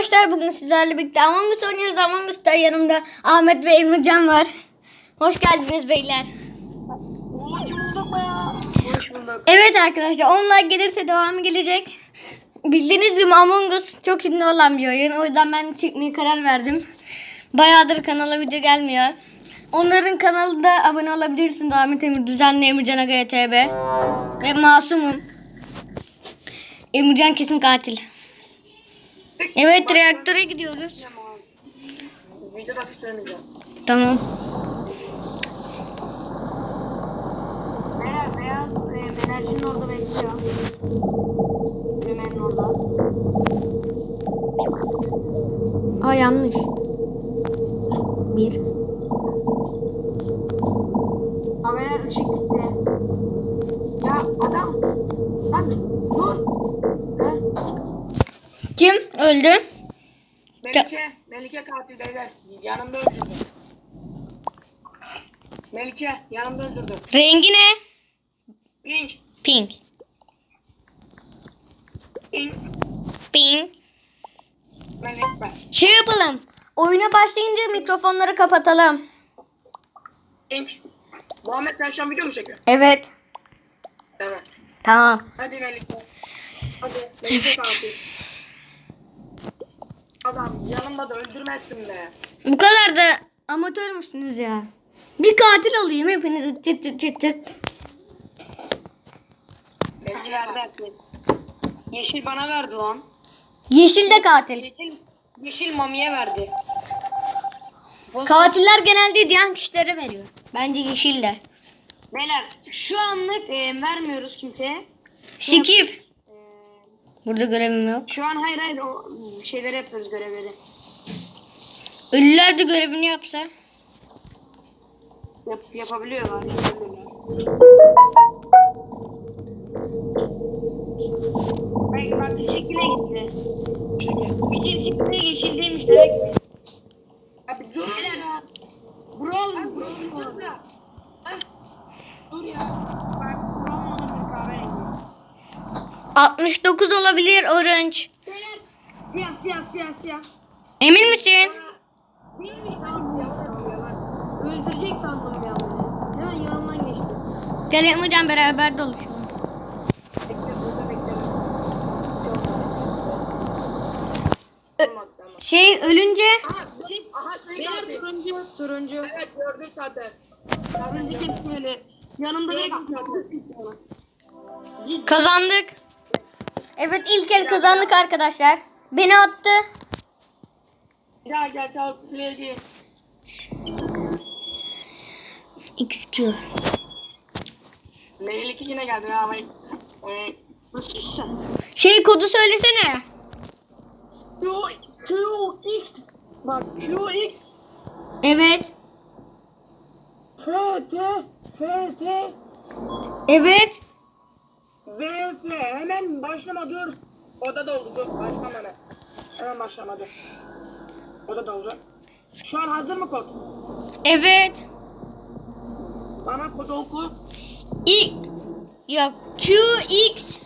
Arkadaşlar bugün sizlerle birlikte Among Us oynuyoruz. Among Us'ta yanımda Ahmet ve Emircan var. Hoş geldiniz beyler. Hoş bulduk be. Hoş bulduk. Evet arkadaşlar 10 like gelirse devamı gelecek. Bildiğiniz gibi Among Us çok ünlü olan bir oyun. O yüzden ben çekmeye karar verdim. Bayağıdır kanala video gelmiyor. Onların kanalında abone olabilirsiniz. Ahmet Emir Düzenli Emircan Aga TB. Ve Masumum. Emircan kesin katil. Evet reaktöre gidiyoruz. Videoda söylemeyeceğim. Tamam. Beyler beyaz e, enerjinin orada bekliyor. Düğmenin orada. Aa yanlış. Bir. Ha beyler ışık gitti. Öldü? Melike. Melike katil beyler. Yanımda öldürdü. Melike yanımda öldürdü. Rengi ne? Pink. Pink. Pink. Pink. Melike. Şey yapalım. Oyuna başlayınca mikrofonları kapatalım. Pink. Muhammed sen şu an video mu çekiyorsun? Evet. Tamam. Tamam. Hadi Melike. Hadi Melike katil. Adam yanımda da öldürmezsin be. Bu kadar da amatör müsünüz ya? Bir katil olayım hepinizi çıt çıt çıt çıt. Melike verdi herkes. Yeşil bana verdi lan. Yeşil de katil. Yeşil, yeşil mamiye verdi. Katiller genelde diyen kişilere veriyor. Bence yeşil de. Beyler şu anlık e, vermiyoruz kimseye. Skip. Burada görevim yok. şu an hayır hayır o şeyleri yapıyoruz görevleri. Ölüler de görevini yapsa. Yap, yapabiliyorlar. yapabiliyorlar. Bak bak yeşile gitti. Yeşil çıktı yeşil değilmiş demek ki. Abi dur ya. Brawl Brawl ya. Dur ya. Bak Brawl olabilir kahverengi. 69 olabilir orange. Beyler siyah siyah siyah siyah. Emin misin? Bu yalan yalan. Öldürecek sandım ya. Hemen yanımdan geçti. Gel Emircan beraber dolaşalım. Şey ölünce Aha benim aha Beyler turuncu turuncu. Evet gördüm zaten. Turuncu kesmeli. Yanımda direkt kazandık. Evet ilk el kazandık arkadaşlar. Beni attı. Daha gel daha kuleye gir. XQ. Leylik yine geldi ama. Şey kodu söylesene. Q, Q, X. Bak Q, X. Evet. F, T, F, T, Evet. V, F. Hemen başlama dur. Oda doldu dur. Başlama hemen. Hemen başlama dur. Oda doldu. Şu an hazır mı kod? Evet. Bana kodu oku. İ yok Q X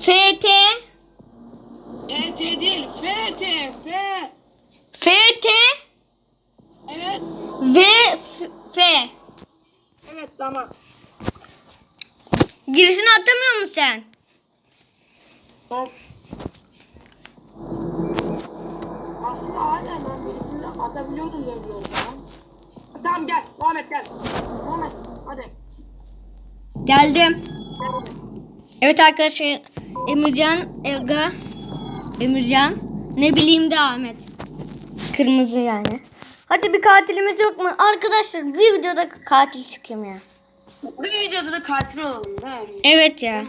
F T E, T değil. F, T, F. F T Evet. V F. Evet tamam. Gerisini atamıyor musun sen? Top. Aslında hala ben birisini atabiliyordum biliyorum ya. Tamam gel. Muhammed gel. Muhammed hadi. Geldim. Gel. Evet arkadaşlar Emircan Elga Emircan ne bileyim de Ahmet. Kırmızı yani. Hadi bir katilimiz yok mu? Arkadaşlar bir videoda katil çıkayım ya. Bir videoda da katil olalım değil mi? Evet ya.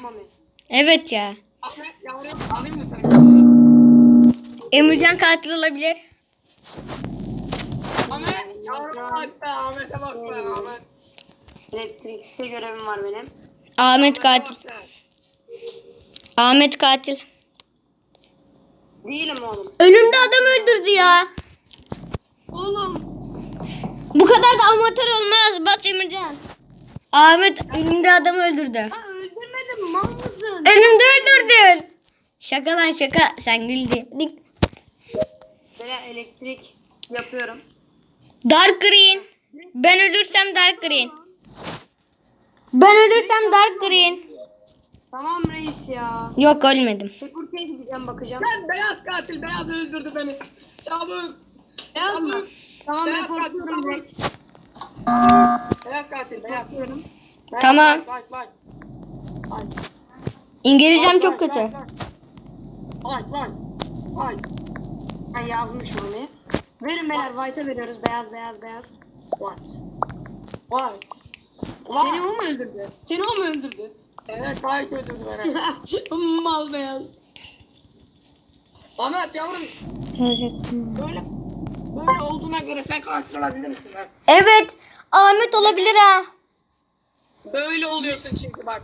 Evet ya. Ahmet yavrum alayım mı seni? Emircan katil olabilir. Ahmet yavrum bak be Ahmet'e bak be Ahmet. Elektrikte görevim var benim. Ahmet katil. Ahmet katil. Değilim oğlum. Önümde adam öldürdü ya. Oğlum. Bu kadar da amatör olmaz. Bas Emircan. Ahmet önümde adam öldürdü. Ha öldürmedim mal mısın? Önümde öldürdün. Şaka lan şaka. Sen güldün. Veya elektrik yapıyorum. Dark green. Ben ölürsem dark green. Ben ölürsem dark green. Tamam reis ya. Yok ölmedim. Security'ye gideceğim bakacağım. Ben beyaz katil beyaz öldürdü beni. Çabuk. Beyaz mı? Tamam Beyaz reportluyorum katil, direkt. Beyaz katil beyaz. Tamam. Bak bak bak. İngilizcem çok kötü. Bak bak. Bak. Ben yazmışım onu. Verin beyler white'a veriyoruz. Beyaz beyaz beyaz. Bak. Bak. Seni o mu öldürdü? Seni o mu öldürdü? Evet White öldürdü beni. Mal beyaz. Ahmet yavrum böyle böyle olduğuna göre sen katil olabilir misin lan? Evet. Ahmet olabilir ha. Böyle oluyorsun çünkü bak.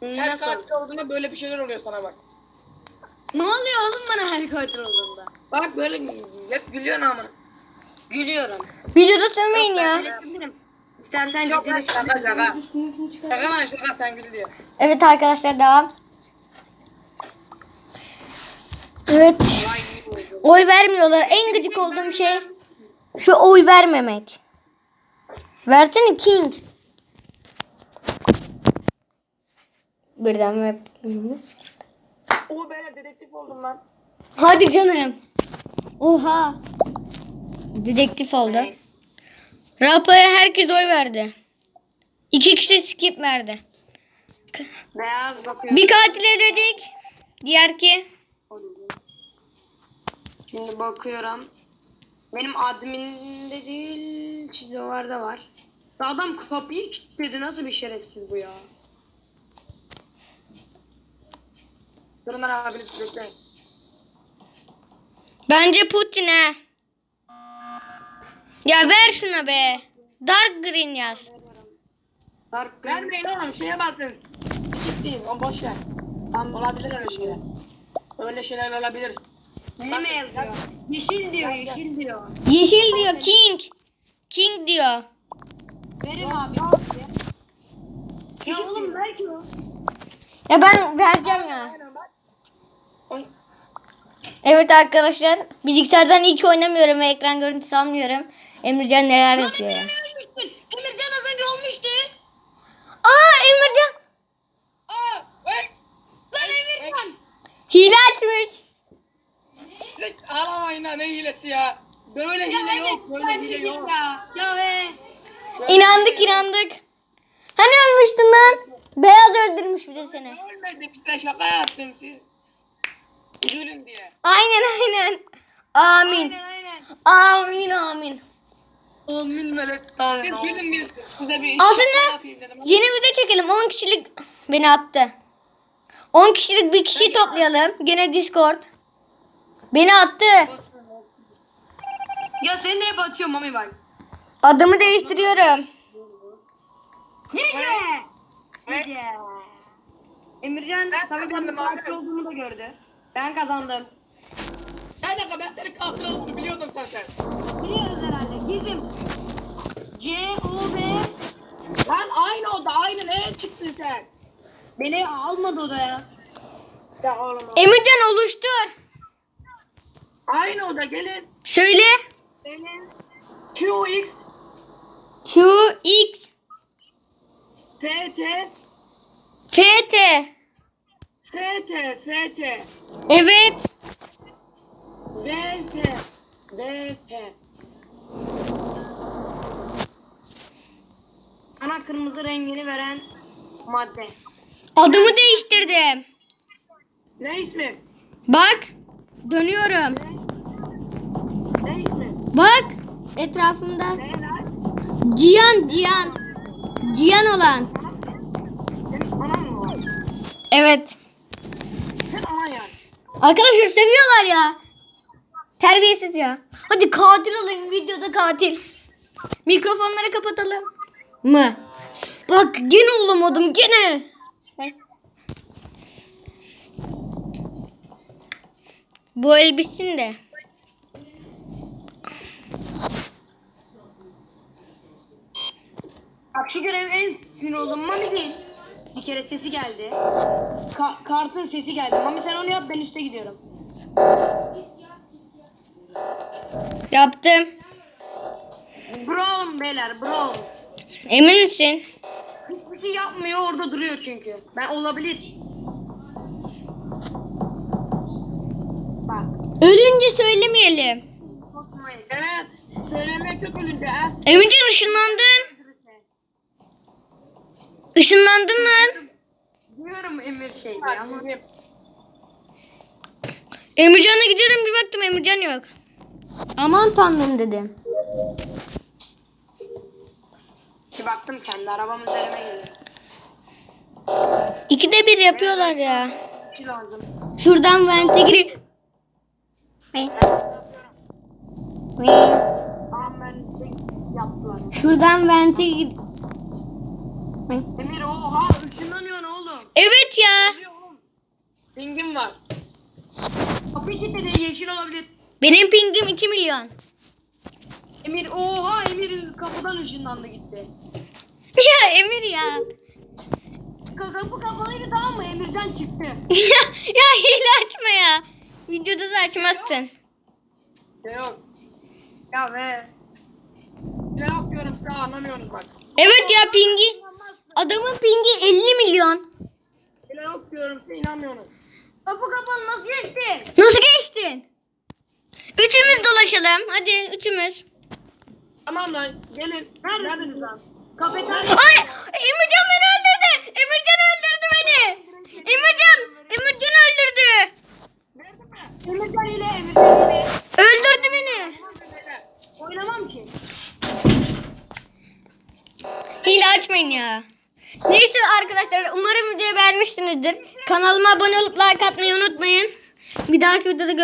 Her Nasıl? katil olduğunda böyle bir şeyler oluyor sana bak. Ne oluyor oğlum bana her katil olduğunda? Bak böyle hep gülüyorsun ama. Gülüyorum. Videoda sövmeyin ya. Gülebilirim. İstersen Çok ciddi şaka şaka. Şaka lan şaka sen gül diyor. Evet arkadaşlar devam. Evet. Vay. Oy vermiyorlar. En gıcık olduğum şey şu oy vermemek. Versene King. Birden ve Oo böyle dedektif oldum lan. Hadi canım. Oha. Dedektif oldu. Rapa'ya herkes oy verdi. İki kişi skip verdi. Beyaz bakıyor. Bir katil eledik. Diğer ki. Şimdi bakıyorum. Benim adminde değil, Çizovar'da var. Adam kapıyı kilitledi. Nasıl bir şerefsiz bu ya? Durun lan abiniz bekleyin. Bence Putin'e. Ya ver şuna be. Dark green yaz. Dark Vermeyin oğlum şeye basın. Gittiğin o boş ver. Tamam olabilir öyle şeyler. Öyle şeyler olabilir. Lime yazıyor. Yeşil diyor, yeşil diyor. Yeşil diyor King. King diyor. Verim abi. Ya oğlum belki o. Ya ben vereceğim ya. Aynen bak. Oy. Evet arkadaşlar. Bilgisayardan ilk oynamıyorum ve ekran görüntüsü almıyorum. Emrecan neler yapıyor ya. ölmüştün. Emircan az önce olmuştu. Aa Emrecan. Aa, oy. Lan Emircan. Hile açmış. Zek ne hilesi ya. Böyle hile yok, böyle hile yok. Ya, ya be. Böyle İnandık hile inandık. Hani ölmüştün lan? Beyaz öldürmüş bir de seni. Ölmedim işte şaka yaptım siz. Gülün diye. Aynen aynen. Amin. Aynen aynen. Amin amin. Amin melek Siz gülün biz size bir iş Aslında yapayım dedim. yeni video çekelim. 10 kişilik beni attı. 10 kişilik bir kişi toplayalım. Gene Discord. Beni attı. Ya seni de hep atıyorum mami bak. Adımı değiştiriyorum. Cice. Cice. Emircan Ben tabii benim kazandım katil abi. olduğumu da gördü. Ben kazandım. Ne dakika ben senin katil olduğunu biliyordum zaten. Biliyoruz herhalde. Girdim. C, O, B. Lan aynı oldu aynı neye çıktın sen? Beni almadı odaya. Ya oğlum. Emircan oluştur. Aynı oda gelin. Söyle. Benim. QX Q, X, TT FT. FT FT Evet. VT VT Ana kırmızı rengini veren madde. Adımı değiştirdim. Ne ismi? Bak. Dönüyorum. Ne? Bak. Etrafımda. Cihan, Cihan. Cihan olan. Evet. Arkadaşlar seviyorlar ya. Terbiyesiz ya. Hadi katil olayım videoda katil. Mikrofonları kapatalım. Mı? Bak gene olamadım gene. Bu el bitsin de. Bak şu görev en sinir olduğum Mami değil. Bir kere sesi geldi. Ka- kartın sesi geldi. Mami sen onu yap ben üste gidiyorum. Yaptım. Brown beyler brown. Emin misin? Hiçbir şey yapmıyor orada duruyor çünkü. Ben olabilir. Bak. Ölünce söylemeyelim. Korkmayın. Evet. Söylemek çok ölünce. ha. Emircan ışınlandın. Işınlandın lan. Diyorum Emir şey ama. Emircan'a gidiyorum bir baktım Emircan yok. Aman tanrım dedim. Bir baktım kendi arabam üzerime geliyor. İkide bir yapıyorlar ya. Şey lazım. Şuradan vente gir. Tamam ben de yaptılar. Şuradan vente gir. Emir oha ışınlanıyorsun oğlum. Evet ya. Pingim var. Kapı de yeşil olabilir. Benim pingim 2 milyon. Emir oha Emir kapıdan ışınlandı gitti. ya Emir ya. Ka- Kapı kapalıydı tamam mı? Emircan çıktı. ya, ya hile açma ya. Videoda da açmazsın. Ya yok. Ya be. Ne yapıyorum size anlamıyorsunuz bak. Evet ya pingi. Adamın pingi 50 milyon. Yok diyorum size inanmıyorsunuz. Kapı kapalı nasıl geçti? Nasıl geçtin? Üçümüz dolaşalım. Hadi üçümüz. Tamam lan gelin. Neredesiniz lan? Kafeterya. Ay videoda görüşürüz.